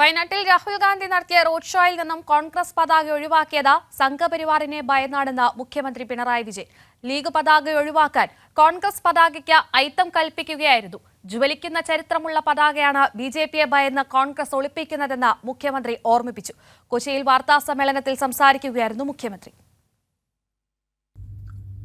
വയനാട്ടിൽ രാഹുൽ ഗാന്ധി നടത്തിയ റോഡ് ഷോയിൽ നിന്നും കോൺഗ്രസ് പതാക ഒഴിവാക്കിയത് സംഘപരിവാറിനെ ഭയന്നാടെന്ന് മുഖ്യമന്ത്രി പിണറായി വിജയൻ. ലീഗ് പതാക ഒഴിവാക്കാൻ കോൺഗ്രസ് പതാകയ്ക്ക് ഐത്തം കൽപ്പിക്കുകയായിരുന്നു. ജ്വലിക്കുന്ന ചരിത്രമുള്ള പതാകയാണ് ബി ജെ പിയെ ഭയന്ന് കോൺഗ്രസ് ഒളിപ്പിക്കുന്നതെന്ന് മുഖ്യമന്ത്രി ഓർമ്മിപ്പിച്ചു. കൊച്ചിയിൽ വാർത്താ സമ്മേളനത്തിൽ സംസാരിക്കുകയായിരുന്നു മുഖ്യമന്ത്രി.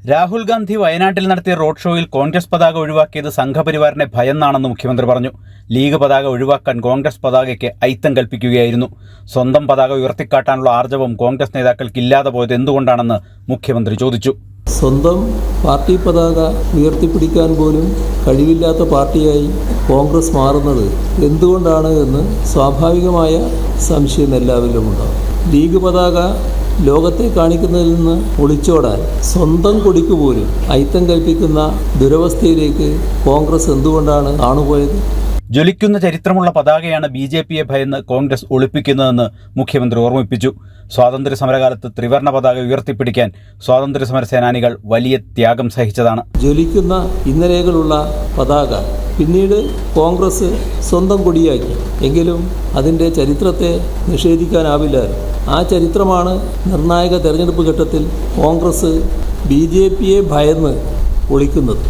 രാഹുൽ ഗാന്ധി വയനാട്ടിൽ നടത്തിയ റോഡ് ഷോയിൽ കോൺഗ്രസ് പതാക ഒഴിവാക്കിയത് സംഘപരിവാറിനെ ഭയന്നാണെന്ന് മുഖ്യമന്ത്രി പറഞ്ഞു. ലീഗ് പതാക ഒഴിവാക്കാൻ കോൺഗ്രസ് പതാകയ്ക്ക് ഐത്തം കൽപ്പിക്കുകയായിരുന്നു. സ്വന്തം പതാക ഉയർത്തിക്കാട്ടാനുള്ള ആർജവം കോൺഗ്രസ് നേതാക്കൾക്ക് ഇല്ലാതെ പോയത് എന്തുകൊണ്ടാണെന്ന് മുഖ്യമന്ത്രി ചോദിച്ചു. സ്വന്തം പാർട്ടി പതാക ഉയർത്തിപ്പിടിക്കാൻ പോലും കഴിവില്ലാത്ത പാർട്ടിയായി കോൺഗ്രസ് മാറുന്നത് എന്തുകൊണ്ടാണ് എന്ന് സ്വാഭാവികമായ സംശയം എല്ലാവരിലും ഉണ്ടാകും ലീഗ് പതാക ലോകത്തെ കാണിക്കുന്നതിൽ നിന്ന് പൊളിച്ചോടാൻ സ്വന്തം കൊടിക്ക് പോലും ഐത്തം കൽപ്പിക്കുന്ന ദുരവസ്ഥയിലേക്ക് കോൺഗ്രസ് എന്തുകൊണ്ടാണ് ആണുപോയത്? ജ്വലിക്കുന്ന ചരിത്രമുള്ള പതാകയാണ് ബി ജെ പിയെ ഭയന്ന് കോൺഗ്രസ് ഒളിപ്പിക്കുന്നതെന്ന് മുഖ്യമന്ത്രി ഓർമ്മിപ്പിച്ചു. സ്വാതന്ത്ര്യ സമരകാലത്ത് ത്രിവർണ പതാക ഉയർത്തിപ്പിടിക്കാൻ സ്വാതന്ത്ര്യ സമര സേനാനികൾ വലിയ ത്യാഗം സഹിച്ചതാണ്. ജ്വലിക്കുന്ന ഇന്നലെകളുള്ള പതാക പിന്നീട് കോൺഗ്രസ് സ്വന്തം കൊടിയാക്കി. എങ്കിലും അതിന്റെ ചരിത്രത്തെ നിഷേധിക്കാനാവില്ലായിരുന്നു ആ ചരിത്രമാണ് നിർണായക തെരഞ്ഞെടുപ്പ് ഘട്ടത്തിൽ കോൺഗ്രസ് ബി ജെ പിയെ ഭയന്ന് ഒളിക്കുന്നത്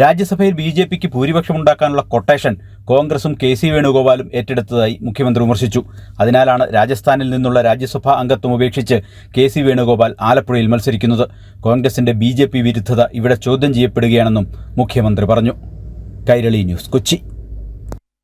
രാജ്യസഭയിൽ ബി ജെ പിക്ക് ഭൂരിപക്ഷമുണ്ടാക്കാനുള്ള കൊട്ടേഷൻ കോൺഗ്രസും കെ സി വേണുഗോപാലും ഏറ്റെടുത്തതായി മുഖ്യമന്ത്രി വിമർശിച്ചു. അതിനാലാണ് രാജസ്ഥാനിൽ നിന്നുള്ള രാജ്യസഭാ അംഗത്വം ഉപേക്ഷിച്ച് കെ സി വേണുഗോപാൽ ആലപ്പുഴയിൽ മത്സരിക്കുന്നത്. കോൺഗ്രസിന്റെ ബി വിരുദ്ധത ഇവിടെ ചോദ്യം ചെയ്യപ്പെടുകയാണെന്നും മുഖ്യമന്ത്രി പറഞ്ഞു. കൈരളി ന്യൂസ് കൊച്ചി.